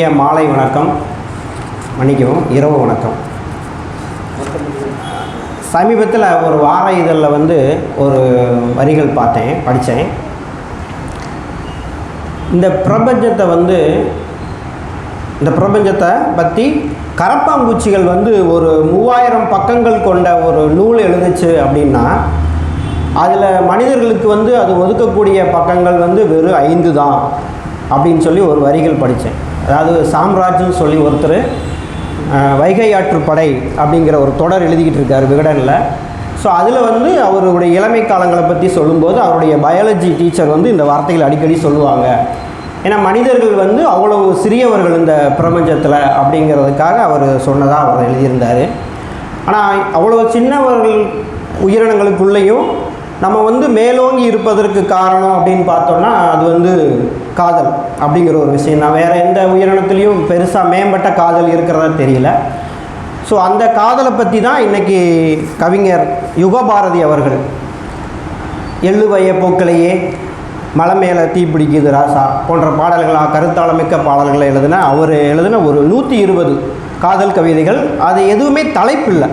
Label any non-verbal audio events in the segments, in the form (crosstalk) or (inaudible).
இனிய மாலை வணக்கம். மன்னிக்கவும் இரவு வணக்கம். சமீபத்தில் ஒரு வார இதழில் வந்து ஒரு வரிகள் பார்த்தேன் படித்தேன். இந்த பிரபஞ்சத்தை வந்து இந்த பிரபஞ்சத்தை பற்றி கரப்பாம்பூச்சிகள் வந்து ஒரு மூவாயிரம் பக்கங்கள் கொண்ட ஒரு நூல் எழுதுச்சு அப்படின்னா அதில் மனிதர்களுக்கு வந்து அது ஒதுக்கக்கூடிய பக்கங்கள் வந்து வெறும் ஐந்து தான் அப்படின்னு சொல்லி ஒரு வரிகள் படித்தேன். அதாவது சாம்ராஜ்யம் சொல்லி ஒருத்தர் வைகை ஆற்றுப்படை அப்படிங்கிற ஒரு தொடர் எழுதிக்கிட்டு இருக்கார் விகடனில். ஸோ அதில் வந்து அவருடைய இளமை காலங்களை பற்றி சொல்லும்போது அவருடைய பயாலஜி டீச்சர் வந்து இந்த வார்த்தைகள் அடிக்கடி சொல்லுவாங்க. ஏன்னா மனிதர்கள் வந்து அவ்வளவு சிறியவர்கள் இந்த பிரபஞ்சத்தில் அப்படிங்கிறதுக்காக அவர் சொன்னதாக அவர் எழுதியிருந்தார். ஆனால் அவ்வளோ சின்னவர்கள் உயிரினங்களுக்குள்ளேயும் நம்ம வந்து மேலோங்கி இருப்பதற்கு காரணம் அப்படின்னு பார்த்தோம்னா அது வந்து காதல் அப்படிங்கிற ஒரு விஷயம் தான். வேறு எந்த உயிரினத்துலேயும் பெருசாக மேம்பட்ட காதல் இருக்கிறதா தெரியல. ஸோ அந்த காதலை பற்றி தான் இன்றைக்கி கவிஞர் யுகபாரதி அவர்கள் எள்ளுவைய போக்களையே மலை மேலே தீ பிடிக்குது ராசா போன்ற பாடல்களாக கருத்தாளமிக்க பாடல்களை எழுதின அவர் எழுதின ஒரு நூற்றி இருபது காதல் கவிதைகள். அது எதுவுமே தலைப்பு இல்லை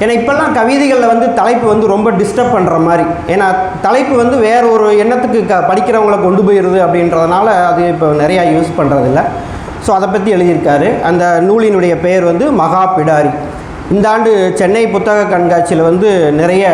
ஏன்னா இப்போல்லாம் கவிதைகளில் வந்து தலைப்பு வந்து ரொம்ப டிஸ்டர்ப் பண்ணுற மாதிரி. ஏன்னா தலைப்பு வந்து வேற ஒரு எண்ணத்துக்கு க படிக்கிறவங்கள கொண்டு போயிடுது அப்படின்றதுனால அது இப்போ நிறையா யூஸ் பண்ணுறதில்ல ஸோ அதை பற்றி எழுதியிருக்காரு. அந்த நூலினுடைய பெயர் வந்து மகா பிடாரி இந்த ஆண்டு சென்னை புத்தக கண்காட்சியில் வந்து நிறைய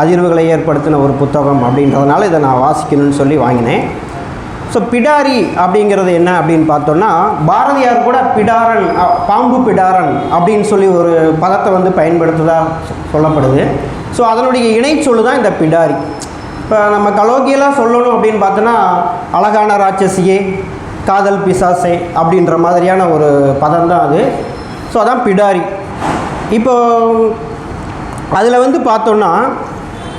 அதிர்வுகளை ஏற்படுத்தின ஒரு புத்தகம் அப்படின்றதுனால இதை நான் வாசிக்கணும்னு சொல்லி வாங்கினேன். ஸோ பிடாரி அப்படிங்கிறது என்ன அப்படின்னு பார்த்தோன்னா பாரதியார் கூட பிடாரன் பாம்பு பிடாரன் அப்படின்னு சொல்லி ஒரு பதத்தை வந்து பயன்படுத்ததாக சொ- சொல்லப்படுது. ஸோ அதனுடைய இணைச்சொல்லு தான் இந்த பிடாரி. இப்போ நம்ம கலோக்கியெல்லாம் சொல்லணும் அப்படின்னு பார்த்தோன்னா அழகான ராட்சசியே காதல் பிசாசே அப்படின்ற மாதிரியான ஒரு பதம் தான் அது. ஸோ அதான் பிடாரி. இப்போ அதில் வந்து பார்த்தோன்னா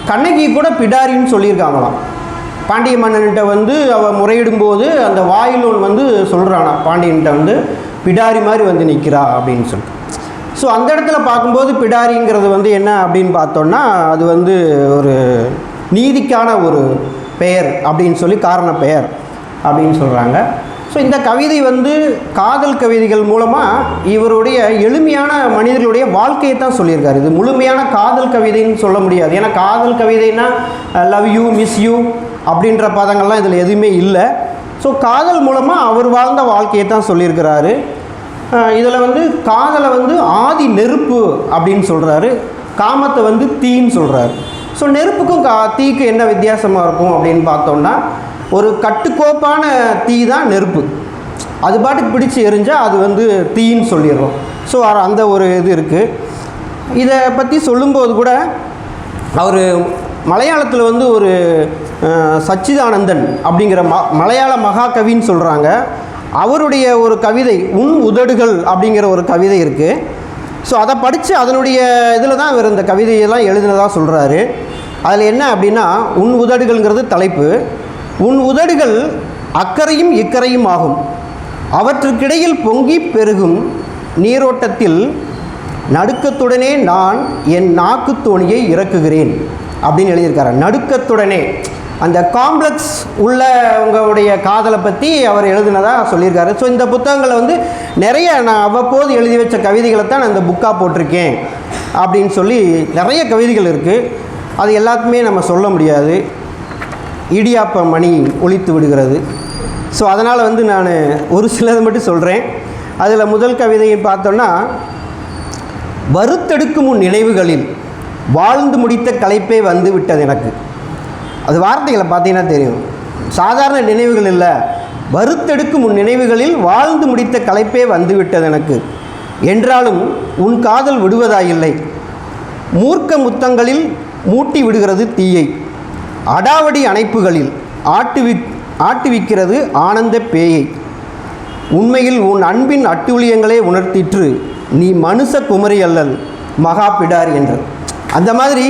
கண்ணகி கூட பிடாரின்னு சொல்லியிருக்காங்களாம். பாண்டிய மன்னன்கிட்ட வந்து அவள் முறையிடும்போது அந்த வாயிலோன் வந்து சொல்கிறானா பாண்டியன்கிட்ட வந்து பிடாரி மாதிரி வந்து நிற்கிறா அப்படின்னு சொல்லிட்டு. ஸோ அந்த இடத்துல பார்க்கும்போது பிடாரிங்கிறது வந்து என்ன அப்படின்னு பார்த்தோன்னா அது வந்து ஒரு நீதிக்கான ஒரு பெயர் அப்படின்னு சொல்லி காரண பெயர் அப்படின்னு சொல்கிறாங்க ஸோ இந்த கவிதை வந்து காதல் கவிதைகள் மூலமாக இவருடைய எளிமையான மனிதர்களுடைய வாழ்க்கையை தான் சொல்லியிருக்காரு. இது முழுமையான காதல் கவிதைன்னு சொல்ல முடியாது. ஏன்னா காதல் கவிதைனா லவ் யூ மிஸ் யூ அப்படின்ற பதங்கள்லாம் இதில் எதுவுமே இல்லை. ஸோ காதல் மூலமாக அவர் வாழ்ந்த வாழ்க்கையை தான் சொல்லியிருக்கிறாரு. இதில் வந்து காதலை வந்து ஆதி நெருப்பு அப்படின்னு சொல்கிறாரு காமத்தை வந்து தீன்னு சொல்கிறாரு ஸோ நெருப்புக்கும் கா தீக்கு என்ன வித்தியாசமாக இருக்கும் அப்படின்னு பார்த்தோம்னா ஒரு கட்டுக்கோப்பான தீ தான் நெருப்பு. அது பாட்டுக்கு பிடிச்சி எரிஞ்சால் அது வந்து தீன்னு சொல்லிடுறோம். ஸோ அந்த ஒரு இது இருக்குது இதை பற்றி சொல்லும்போது கூட அவர் மலையாளத்தில் வந்து ஒரு சச்சிதானந்தன் அப்படிங்கிற ம மலையாள மகாகவின்னு சொல்கிறாங்க அவருடைய ஒரு கவிதை உன் உதடுகள் அப்படிங்கிற ஒரு கவிதை இருக்குது ஸோ அதை படித்து அதனுடைய இதில் தான் இவர் இந்த கவிதையெல்லாம் எழுதினதாக சொல்கிறாரு அதில் என்ன அப்படின்னா உன் உதடுகள்ங்கிறது தலைப்பு. உன் உதடுகள் அக்கறையும் இக்கரையும் ஆகும். அவற்றுக்கிடையில் பொங்கி பெருகும் நீரோட்டத்தில் நடுக்கத்துடனே நான் என் நாக்கு தோணியை இறக்குகிறேன். அப்படின்னு எழுதியிருக்காரு. நடுக்கத்துடனே அந்த காம்ப்ளெக்ஸ் உள்ளவங்களுடைய காதலை பற்றி அவர் எழுதினதாக சொல்லியிருக்காரு. ஸோ இந்த புத்தகங்களை வந்து நிறைய நான் அவ்வப்போது எழுதி வச்ச கவிதைகளை தான் நான் இந்த புக்காக போட்டிருக்கேன் அப்படின்னு சொல்லி நிறைய கவிதைகள் இருக்குது அது எல்லாத்துமே நம்ம சொல்ல முடியாது. இடியாப்ப மணி ஒழித்து விடுகிறது. ஸோ அதனால் வந்து நான் ஒரு சிலது மட்டும் சொல்கிறேன் அதில் முதல் கவிதையை பார்த்தோன்னா வறுத்தெடுக்கும் உன் நினைவுகளில் வாழ்ந்து முடித்த கலைப்பே வந்து விட்டது எனக்கு. அது வார்த்தைகளை பார்த்தீங்கன்னா தெரியும். சாதாரண நினைவுகள் இல்லை. வறுத்தெடுக்கும் உன் நினைவுகளில் வாழ்ந்து முடித்த களைப்பே வந்து விட்டது எனக்கு. என்றாலும் உன் காதல் விடுவதாயில்லை. மூர்க்க முத்தங்களில் மூட்டி விடுகிறது தீயை. அடாவடி அணைப்புகளில் ஆட்டுவி ஆட்டுவிக்கிறது ஆனந்த பேயை. உண்மையில் உன் அன்பின் அட்டூழியங்களே உணர்த்திற்று. நீ மனுஷ குமரி அல்லல் மகா பிடார் என்று அந்த மாதிரி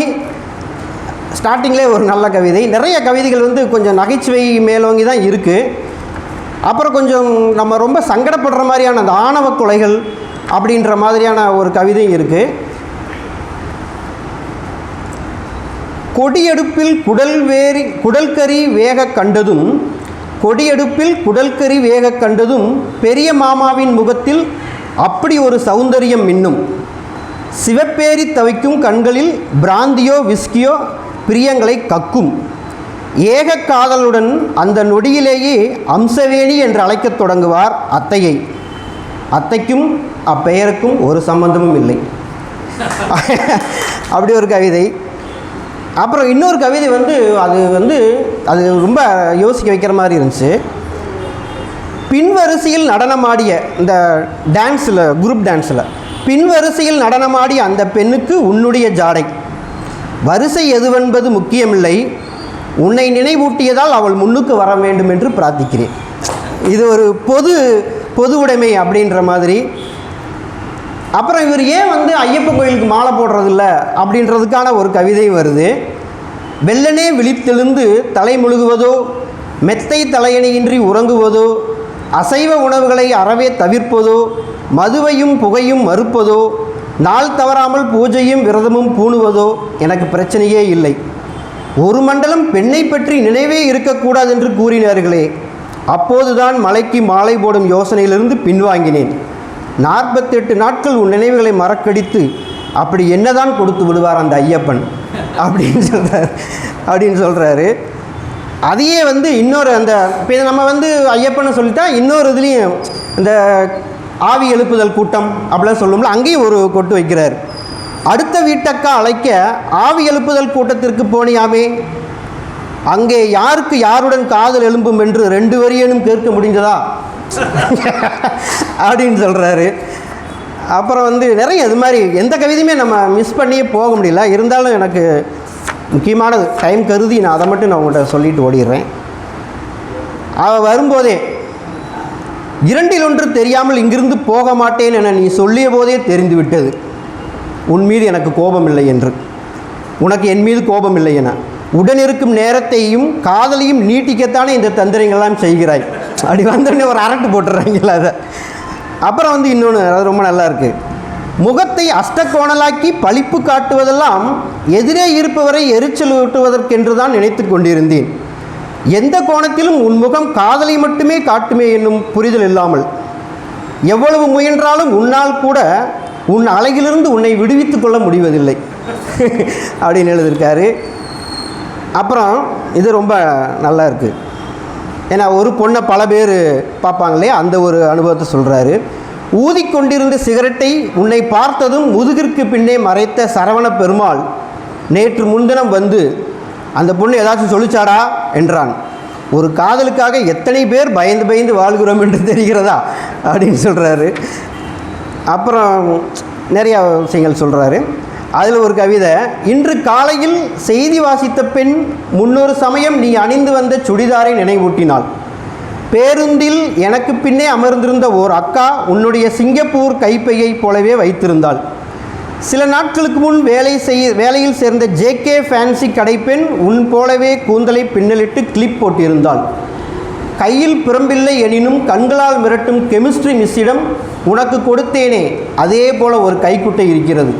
ஸ்டார்டிங்லே ஒரு நல்ல கவிதை. நிறைய கவிதைகள் வந்து கொஞ்சம் நகைச்சுவை மேலோங்கி தான் இருக்குது அப்புறம் கொஞ்சம் நம்ம ரொம்ப சங்கடப்படுற மாதிரியான அந்த ஆணவ கொலைகள் அப்படின்ற மாதிரியான ஒரு கவிதையும் இருக்குது கொடியடுப்பில் குடல் வேரி குடல்கறி வேக கண்டதும் கொடியடுப்பில் குடல்கறி வேக கண்டதும் பெரிய மாமாவின் முகத்தில் அப்படி ஒரு சௌந்தரியம் மின்னும். சிவப்பேரி தவிக்கும் கண்களில் பிராந்தியோ விஸ்கியோ பிரியங்களை கக்கும். ஏக காதலுடன் அந்த நொடியிலேயே அம்சவேணி என்று அழைக்கத் தொடங்குவார் அத்தையை. அத்தைக்கும் அப்பெயருக்கும் ஒரு சம்பந்தமும் இல்லை. (laughs) அப்படி ஒரு கவிதை. அப்புறம் இன்னொரு கவிதை வந்து அது வந்து அது ரொம்ப யோசிக்க வைக்கிற மாதிரி இருந்துச்சு. பின்வரிசையில் நடனமாடிய இந்த டான்ஸில் குரூப் டான்ஸில் பின்வரிசையில் நடனமாடி அந்த பெண்ணுக்கு உன்னுடைய ஜாடை. வரிசை எதுவென்பது முக்கியமில்லை. உன்னை நினைவூட்டியதால் அவள் முன்னுக்கு வர வேண்டும் என்று பிரார்த்திக்கிறேன். இது ஒரு பொது பொது உடைமை அப்படின்ற மாதிரி. அப்புறம் இவர் ஏன் வந்து ஐயப்பன் கோயிலுக்கு மாலை போடுறதில்ல அப்படின்றதுக்கான ஒரு கவிதை வருது. வெள்ளனே விழித்தெழுந்து தலை முழுகுவதோ மெத்தை தலையணியின்றி உறங்குவதோ அசைவ உணவுகளை அறவே தவிர்ப்பதோ மதுவையும் புகையும் மறுப்பதோ நாள் தவறாமல் பூஜையும் விரதமும் பூணுவதோ எனக்கு பிரச்சனையே இல்லை. ஒரு மண்டலம் பெண்ணை பற்றி நினைவே இருக்கக்கூடாது என்று கூறினார்களே அப்போதுதான் மலைக்கு மாலை போடும் யோசனையிலிருந்து பின்வாங்கினேன். நாற்பத்தெட்டு நாட்கள் உன் நினைவுகளை மறக்கடித்து அப்படி என்னதான் கொடுத்து விடுவார் அந்த ஐயப்பன்? அப்படின்னு சொல்கிறார் அப்படின்னு சொல்கிறாரு அதையே வந்து இன்னொரு அந்த இப்போ நம்ம வந்து ஐயப்பனை சொல்லிட்டா இன்னொரு இதுலேயும் இந்த ஆவி எழுப்புதல் கூட்டம் அப்படிலாம் சொல்லுவோம்ல அங்கேயும் ஒரு கொட்டு வைக்கிறார். அடுத்த வீட்டக்கா அழைக்க ஆவி எழுப்புதல் கூட்டத்திற்கு போனியாமே. அங்கே யாருக்கு யாருடன் காதல் எழும்பும் என்று ரெண்டு வரியனும் கேட்க முடிஞ்சதா (laughs) அப்படின்னு சொல்கிறாரு அப்புறம் வந்து நிறைய இது மாதிரி எந்த கவிதையுமே நம்ம மிஸ் பண்ணியே போக முடியல. இருந்தாலும் எனக்கு முக்கியமானது டைம் கருதி நான் அதை மட்டும் நான் உங்கள்கிட்ட சொல்லிட்டு ஓடிடுறேன். அவள் வரும்போதே இரண்டில் ஒன்று தெரியாமல் இங்கிருந்து போக மாட்டேன் என நீ சொல்லிய போதே தெரிந்துவிட்டது. உன் மீது எனக்கு கோபம் இல்லை என்று. உனக்கு என் மீது கோபம் இல்லை என உடனிருக்கும் நேரத்தையும் காதலையும் நீட்டிக்கத்தானே இந்த தந்திரங்கள்லாம் செய்கிறாய். அப்படி வந்தோடனே ஒரு அரட்டு போட்டுறாங்களா அதை. அப்புறம் வந்து இன்னொன்று அது ரொம்ப நல்லா இருக்குது முகத்தை அஷ்டகோணலாக்கி பளிப்பு காட்டுவதெல்லாம் எதிரே இருப்பவரை எரிச்சல் ஊட்டுவதற்கென்று தான் நினைத்து கொண்டிருந்தேன். எந்த கோணத்திலும் உன் முகம் காதலை மட்டுமே காட்டுமே என்னும் புரிதல் இல்லாமல் எவ்வளவு முயன்றாலும் உன்னால் கூட உன் அழகிலிருந்து உன்னை விடுவித்துக் கொள்ள முடிவதில்லை. (laughs) அப்படின்னு எழுதியிருக்காரு. அப்புறம் இது ரொம்ப நல்லா இருக்குது ஏன்னா ஒரு பொண்ணை பல பேர் பார்ப்பாங்களே அந்த ஒரு அனுபவத்தை சொல்கிறாரு ஊதிக்கொண்டிருந்த சிகரெட்டை உன்னை பார்த்ததும் முதுகிற்கு பின்னே மறைத்த சரவண பெருமாள் நேற்று முன்தினம் வந்து அந்த பொண்ணு ஏதாச்சும் சொல்லிச்சாடா? என்றான். ஒரு காதலுக்காக எத்தனை பேர் பயந்து பயந்து வாழ்கிறோம் என்று தெரிகிறதா? அப்படின்னு சொல்கிறாரு அப்புறம் நிறையா விஷயங்கள் சொல்கிறாரு அதில் ஒரு கவிதை இன்று காலையில் செய்தி வாசித்த பெண் முன்னொரு சமயம் நீ அணிந்து வந்த சுடிதாரை நினைவூட்டினாள். பேருந்தில் எனக்கு பின்னே அமர்ந்திருந்த ஓர் அக்கா உன்னுடைய சிங்கப்பூர் கைப்பையைப் போலவே வைத்திருந்தாள். சில நாட்களுக்கு முன் வேலை செய்ய வேலையில் சேர்ந்த ஜேகே ஃபேன்சி கடைப்பெண் உன் போலவே கூந்தலை பின்னலிட்டு கிளிப் போட்டிருந்தாள். கையில் பிறம்பில்லை எனினும் கண்களால் மிரட்டும் கெமிஸ்ட்ரி மிஸ்ஸிடம் உனக்கு கொடுத்தேனே. அதே போல ஒரு கைக்குட்டை இருக்கிறது.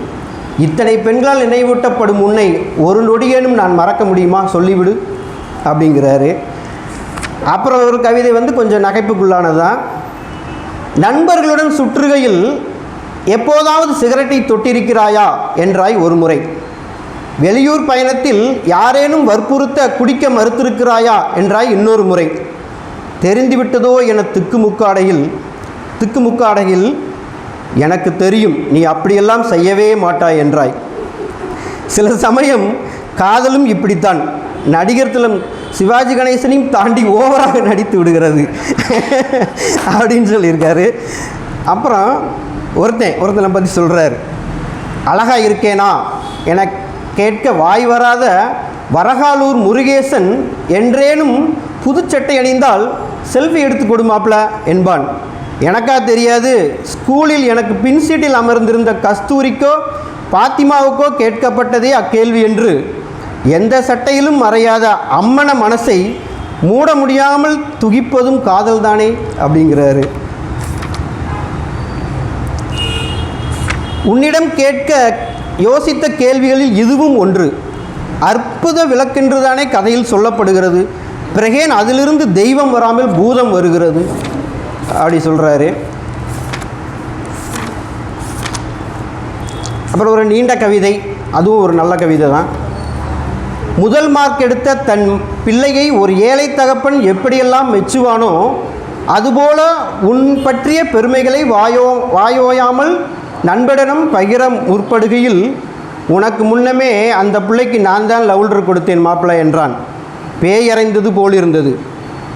இத்தனை பெண்களால் நினைவூட்டப்படும் உன்னை ஒரு நொடியேனும் நான் மறக்க முடியுமா? சொல்லிவிடு அப்படிங்கிறாரு. அப்புறம் ஒரு கவிதை வந்து கொஞ்சம் நகைப்புக்குள்ளானதுதான். நண்பர்களுடன் சுற்றுகையில் எப்போதாவது சிகரெட்டை தொட்டிருக்கிறாயா? என்றாய் ஒரு முறை வெளியூர் பயணத்தில் யாரேனும் வற்புறுத்த குடிக்க மறுத்திருக்கிறாயா? என்றாய் இன்னொரு முறை தெரிந்துவிட்டதோ என திக்குமுக்காடையில் திக்குமுக்காடையில் எனக்கு தெரியும் நீ அப்படியெல்லாம் செய்யவே மாட்டாய் என்றாய். சில சமயம் காதலும் இப்படித்தான். நடிகர் திலம் சிவாஜி கணேசனையும் தாண்டி ஓவராக நடித்து விடுகிறது. அப்படின்னு சொல்லியிருக்காரு. அப்புறம் ஒருத்தன் ஒருத்தனை பற்றி சொல்கிறார் அழகா இருக்கேனா? என கேட்க வாய் வராத வரகாலூர் முருகேசன் என்றேனும் புதுச்சட்டை அணிந்தால் செல்ஃபி எடுத்து கொடுமாப்ல என்பான். எனக்கா தெரியாது ஸ்கூலில் எனக்கு பின் சீட்டில் அமர்ந்திருந்த கஸ்தூரிக்கோ பாத்திமாவுக்கோ கேட்கப்பட்டதே அக்கேள்வி என்று. எந்த சட்டையிலும் மறையாத அம்மன மனசை மூட முடியாமல் துகிப்பதும் காதல்தானே அப்படிங்கிறாரு. உன்னிடம் கேட்க யோசித்த கேள்விகளில் இதுவும் ஒன்று. அற்புத விளக்கென்றுதானே கதையில் சொல்லப்படுகிறது. பிறகேன் அதிலிருந்து தெய்வம் வராமல் பூதம் வருகிறது. அப்படி சொல்கிறாரு அப்புறம் ஒரு நீண்ட கவிதை. அதுவும் ஒரு நல்ல கவிதை தான் முதல் மார்க் எடுத்த தன் பிள்ளையை ஒரு ஏழை தகப்பன் எப்படியெல்லாம் மெச்சுவானோ அதுபோல உன் பற்றிய பெருமைகளை வாயோ வாயோயாமல் நண்பனிடம் பகிர முற்படுகையில் உனக்கு முன்னமே அந்த பிள்ளைக்கு நான் தான் லவுல்டர் கொடுத்தேன் மாப்பிள்ளை என்றான். பேயறைந்தது போலிருந்தது.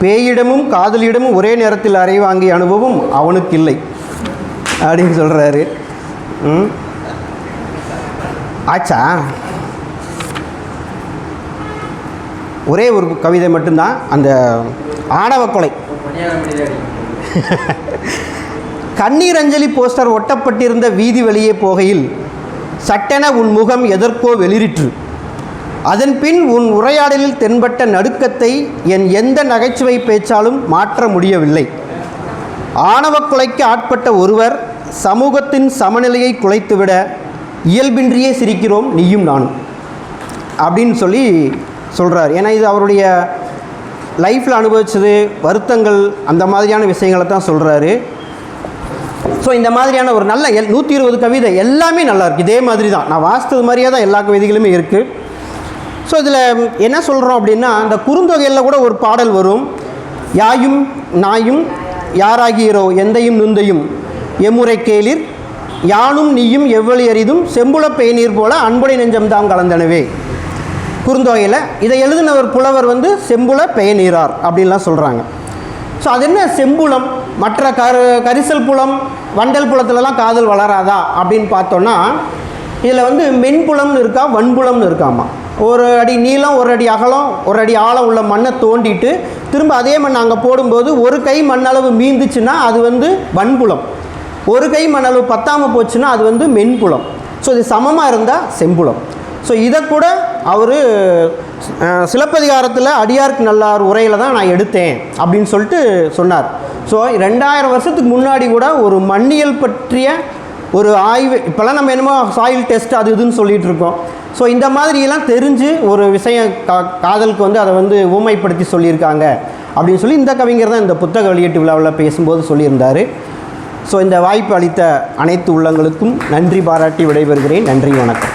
பேயிடமும் காதலியிடமும் ஒரே நேரத்தில் அறை வாங்கிய அனுபவம் அவனுக்கு இல்லை அப்படின்னு சொல்கிறாரு ம்? ஆச்சா? ஒரே ஒரு கவிதை மட்டும்தான். அந்த ஆணவ கொலை. (laughs) கண்ணீர் அஞ்சலி போஸ்டர் ஒட்டப்பட்டிருந்த வீதி வழியே போகையில் சட்டென உன் முகம் எதற்கோ வெளிரிற்று அதன் பின் உன் உரையாடலில் தென்பட்ட நடுக்கத்தை என் எந்த நகைச்சுவை பேச்சாலும் மாற்ற முடியவில்லை. ஆணவக்குலைக்கு ஆட்பட்ட ஒருவர் சமூகத்தின் சமநிலையை குலைத்துவிட இயல்பின்றியே சிரிக்கிறோம் நீயும் நானும். அப்படின்னு சொல்லி சொல்கிறார் ஏன்னா இது அவருடைய லைஃப்பில் அனுபவித்தது வருத்தங்கள் அந்த மாதிரியான விஷயங்களை தான் சொல்கிறாரு ஸோ இந்த மாதிரியான ஒரு நல்ல எல் நூற்றி இருபது கவிதை எல்லாமே நல்லா இருக்குது இதே மாதிரி தான் நான் வாசித்தது மாதிரியே தான் எல்லா கவிதைகளுமே இருக்குது ஸோ இதில் என்ன சொல்கிறோம் அப்படின்னா இந்த குறுந்தொகையில் கூட ஒரு பாடல் வரும். யாயும் நாயும் யாராகிறோ எந்தையும் நுந்தையும் எம்முறை கேளிர் யானும் நீயும் எவ்வளி அரிதும் செம்புல பேநீர் போல அன்புடை நெஞ்சம்தான் கலந்தனவே. குறுந்தொகையில் இதை எழுதின ஒரு புலவர் வந்து செம்புல பெயநீரார் அப்படின்லாம் சொல்கிறாங்க ஸோ அது என்ன? செம்புலம். மற்ற கரு கரிசல் புலம் வண்டல் புலத்துலலாம் காதல் வளராதா அப்படின்னு பார்த்தோன்னா இதில் வந்து மென்புலம்னு இருக்கா வன்புலம்னு இருக்காமா? ஒரு அடி நீளம் ஒரு அடி அகலம் ஒரு அடி ஆழம் உள்ள மண்ணை தோண்டிட்டு திரும்ப அதே மண் அங்கே போடும்போது ஒரு கை மண்ணளவு மீந்துச்சுன்னா அது வந்து வன்புலம் ஒரு கை மணளவு பத்தாமல் போச்சுன்னா அது வந்து மென்புலம் ஸோ இது சமமாக இருந்தால் செம்புலம். ஸோ இதை கூட அவர் சிலப்பதிகாரத்தில் அடியார்க்கு நல்லார் உரையில் தான் நான் எடுத்தேன் அப்படின்னு சொல்லிட்டு சொன்னார். ஸோ ரெண்டாயிரம் வருஷத்துக்கு முன்னாடி கூட ஒரு மண்ணியல் பற்றிய ஒரு ஆய்வு இப்போல்லாம் நம்ம என்னமோ சாயில் டெஸ்ட் அது இதுன்னு சொல்லிகிட்டு இருக்கோம். ஸோ இந்த மாதிரியெல்லாம் தெரிஞ்சு ஒரு விஷயம் கா காதலுக்கு வந்து அதை வந்து ஊமைப்படுத்தி சொல்லியிருக்காங்க அப்படின்னு சொல்லி இந்த கவிஞர் தான் இந்த புத்தக வெளியீட்டு விழாவில் பேசும்போது சொல்லியிருந்தார். ஸோ இந்த வாய்ப்பு அளித்த அனைத்து உள்ளங்களுக்கும் நன்றி பாராட்டி விடைபெறுகிறேன். நன்றி வணக்கம்.